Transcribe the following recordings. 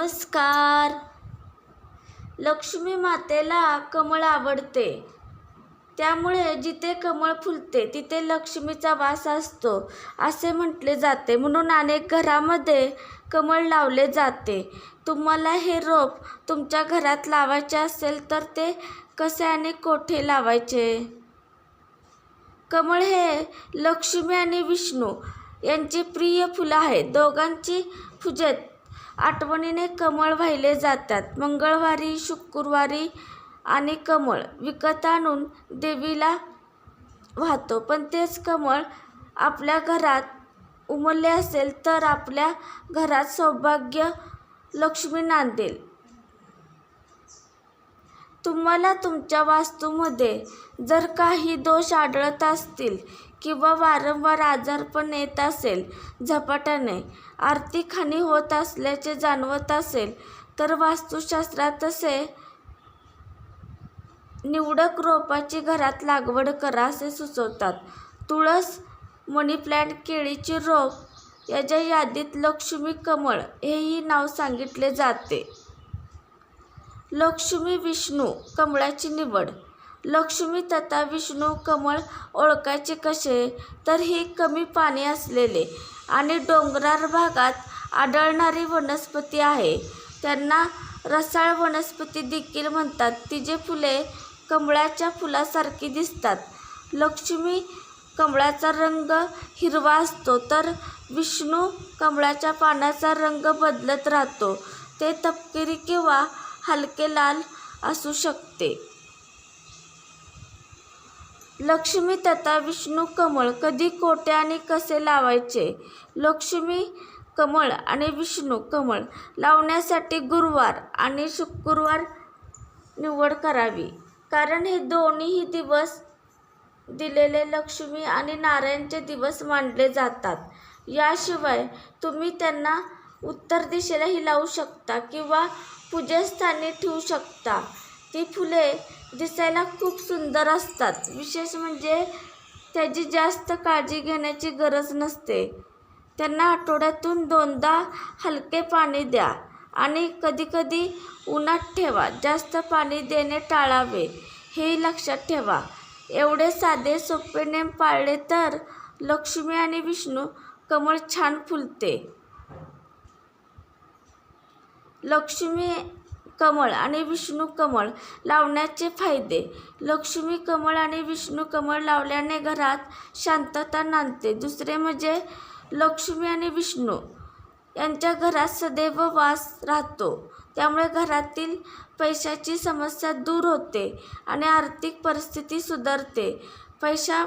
नमस्कार. लक्ष्मी मातेला कमळ आवडते. त्यामुळे जिथे कमळ फुलते तिथे लक्ष्मीचा वास असतो असे म्हटले जाते. म्हणून अनेक घरामध्ये कमळ लावले जाते. तुम्हाला हे रोप तुमच्या घरात लावायचे असेल तर ते कसे आणि कोठे लावायचे? कमळ हे लक्ष्मी आणि विष्णू यांची प्रिय फुलं आहेत. दोघांची पूजेत आठवणीने कमळ वाहिले जातात. मंगळवारी शुक्रवारी आणि कमळ विकत आणून देवीला वाहतो. पण तेच कमळ आपल्या घरात उमलले असेल तर आपल्या घरात सौभाग्य लक्ष्मी नांदेल. तुम्हाला तुमच्या वास्तूमध्ये जर काही दोष आढळत असतील किंवा वारंवार आजारपण येत असेल झपाट्याने आर्थिक हानी होत असल्याचे जाणवत असेल तर वास्तुशास्त्रात असे निवडक रोपाची घरात लागवड करा असे सुचवतात. तुळस मणीप्लॅन्ट केळीचे रोप याच्या यादीत लक्ष्मी कमळ हेही नाव सांगितले जाते. लक्ष्मी विष्णू कमळाची निवड लक्ष्मी तथा विष्णू कमळ ओळखायचे कसे? तर ही कमी पाणी असलेले आणि डोंगराळ भागात आढळणारी वनस्पती आहे. त्यांना रसाळ वनस्पती देखील म्हणतात. तिचे फुले कमळाच्या फुलासारखी दिसतात. लक्ष्मी कमळाचा रंग हिरवा असतो तर विष्णू कमळाच्या पानाचा रंग बदलत राहतो. ते तपकिरी किंवा हलके लाल असू शकते. लक्ष्मी तथा विष्णू कमळ कधी कोठे आणि कसे लावायचे? लक्ष्मी कमळ आणि विष्णू कमळ लावण्यासाठी गुरुवार आणि शुक्रवार निवड करावी. कारण हे दोन्हीही दिवस दिलेले लक्ष्मी आणि नारायणचे दिवस मानले जातात. याशिवाय तुम्ही त्यांना उत्तर दिशेलाही लावू शकता किंवा पूजास्थानी ठेवू शकता. ती फुले दिसायला खूप सुंदर असतात. विशेष म्हणजे त्याची जास्त काळजी घेण्याची गरज नसते. त्यांना आठवड्यातून दोनदा हलके पाणी द्या आणि कधीकधी उन्हात ठेवा. जास्त पाणी देणे टाळावे हे लक्षात ठेवा. एवढे साधे सोपे नेम पाळले तर लक्ष्मी आणि विष्णू कमळ छान फुलते. लक्ष्मी कमळ आणि विष्णू कमळ लावण्याचे फायदे. लक्ष्मी कमळ आणि विष्णू कमळ लावल्याने घरात शांतता नांदते. दुसरे म्हणजे लक्ष्मी आणि विष्णू यांच्या घरात सदैव वास राहतो. त्यामुळे घरातील पैशाची समस्या दूर होते आणि आर्थिक परिस्थिती सुधारते. पैशा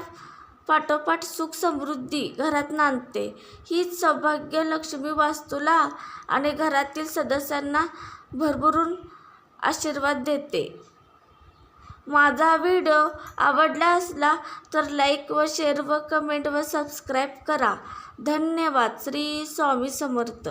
पाठोपाठ सुख समृद्धी घरात नांदते. हीच सौभाग्य लक्ष्मी वास्तूला आणि घरातील सदस्यांना भरभरून आशीर्वाद देते. माझा व्हिडिओ आवडला असला तर लाईक व शेअर व कमेंट व सबस्क्राईब करा. धन्यवाद. श्री स्वामी समर्थ.